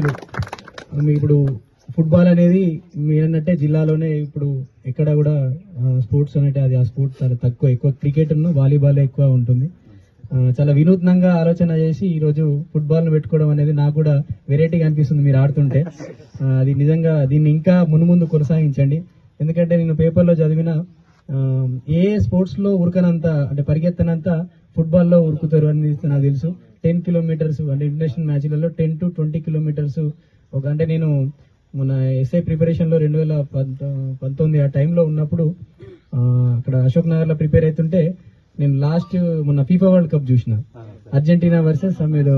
మీకు ఇప్పుడు ఫుట్బాల్ అనేది మీరన్నట్టే జిల్లాలోనే ఇప్పుడు ఎక్కడ కూడా స్పోర్ట్స్ అనేది అది ఆ స్పోర్ట్స్ చాలా తక్కువ ఎక్కువ క్రికెట్ వాలీబాల్ ఎక్కువ ఉంటుంది. చాలా వినూత్నంగా ఆలోచన చేసి ఈరోజు ఫుట్బాల్ను పెట్టుకోవడం అనేది నాకు కూడా వెరైటీగా అనిపిస్తుంది మీరు ఆడుతుంటే. అది నిజంగా దీన్ని ఇంకా మునుముందు కొనసాగించండి. ఎందుకంటే నేను పేపర్లో చదివిన ఏ స్పోర్ట్స్లో ఉరకనంత అంటే పరిగెత్తనంత ఫుట్బాల్లో ఉరుకుతారు అని నాకు తెలుసు. టెన్ కిలోమీటర్స్ అంటే ఇంటర్నేషనల్ మ్యాచ్లలో టెన్ టు ట్వంటీ కిలోమీటర్స్ ఒక అంటే నేను మన ఎస్ఐ ప్రిపరేషన్లో రెండు వేల పంతొమ్మిది ఆ టైంలో ఉన్నప్పుడు అక్కడ అశోక్ నగర్లో ప్రిపేర్ అవుతుంటే నేను లాస్ట్ మొన్న ఫీఫా వరల్డ్ కప్ చూసిన. అర్జెంటీనా వర్సెస్ ఏదో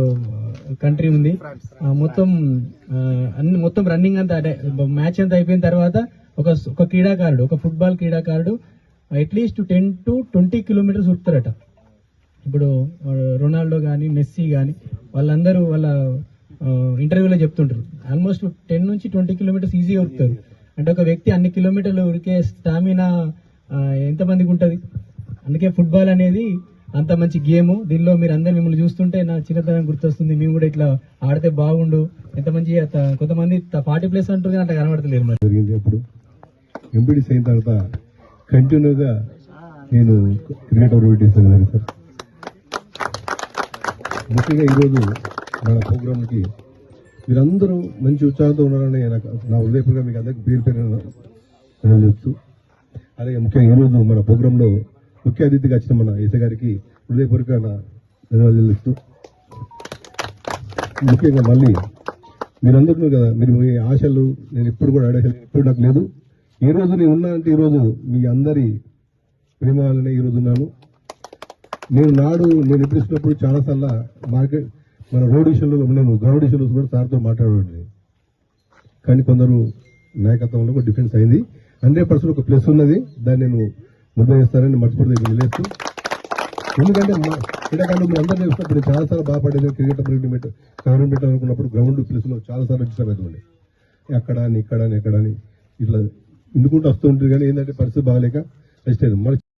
కంట్రీ ఉంది. మొత్తం అన్ని మొత్తం రన్నింగ్ అంతా మ్యాచ్ అంతా అయిపోయిన తర్వాత ఒక ఒక క్రీడాకారుడు ఒక ఫుట్బాల్ క్రీడాకారుడు at least ten to twenty kilometres ఉరుకుతారట. ఇప్పుడు రొనాల్డో కానీ మెస్సీ కానీ వాళ్ళందరూ వాళ్ళ ఇంటర్వ్యూలో చెప్తుంటారు. ఆల్మోస్ట్ టెన్ నుంచి ట్వంటీ కిలోమీటర్స్ ఈజీగా ఉరుకుతారు అంటే ఒక వ్యక్తి అన్ని కిలోమీటర్లు ఉరికే స్టామినా ఎంతమందికి ఉంటుంది? అందుకే ఫుట్బాల్ అనేది అంత మంచి గేమ్. దీనిలో మీరు అందరు మిమ్మల్ని చూస్తుంటే నా చిన్నతనం గుర్తొస్తుంది. మేము కూడా ఇట్లా ఆడితే బాగుండు. ఎంత మంచి కొంతమంది ఫార్టీ ప్లేస్ అంటుంది అట్లా కనబడతలేదు మరి. జరిగింది అప్పుడు. ఎంపీడీస్ అయిన తర్వాత కంటిన్యూగా నేను క్రికెట్ సార్. ముఖ్యంగా ఈరోజు మన ప్రోగ్రాంకి మీరందరూ మంచి ఉత్సాహంతో ఉన్నారని నాకు నా హృదయపూర్వకంగా మీకు అందరికీ పేరు పేరు చెప్తూ అలాగే ముఖ్యంగా ఈరోజు మన ప్రోగ్రాంలో ముఖ్య అతిథిగా వచ్చిన మన ఈస గారికి హృదయపూర్వక నా ధన్యవాదాలు తెలుస్తూ ముఖ్యంగా మళ్ళీ మీరందరూ కదా మీరు మీ ఆశలు నేను ఎప్పుడు కూడా అడగ ఎప్పుడు నాకు లేదు. ఈ రోజు నేను ఉన్నా అంటే ఈరోజు మీ అందరి ప్రేమ వల్లనే ఈరోజు ఉన్నాను. నేను నాడు నేను ఎప్పుడు ఇచ్చినప్పుడు చాలాసార్లు మార్కెట్ మన రోడ్ విషయంలో నేను గ్రౌండ్ విషయంలో కూడా సార్తో మాట్లాడేవాడిని. కానీ కొందరు నాయకత్వంలో ఒక డిఫరెన్స్ అయింది. హండ్రెడ్ పర్సెంట్ ఒక ప్లస్ ఉన్నది దాన్ని నేను నిర్వహిస్తానని మర్చిపోతే తెలియదు ఎందుకంటే క్రీడాకారులు మీరు అందరూ చూసినప్పుడు నేను చాలాసార్లు బాధపడేది క్రికెట్ ప్రిమిట్ కవరం పెట్టాలనుకున్నప్పుడు గ్రౌండ్ ప్లేస్లో చాలా చాలాసార్లు డిస్టర్బ్ అవుతుంది అక్కడ అని ఇక్కడ అని ఎక్కడ అని ఇట్లా ఇందుకుంటూ వస్తుంటుంది కానీ ఏంటంటే పరిస్థితి బాగాలేక రెస్ట్ అయింది. మన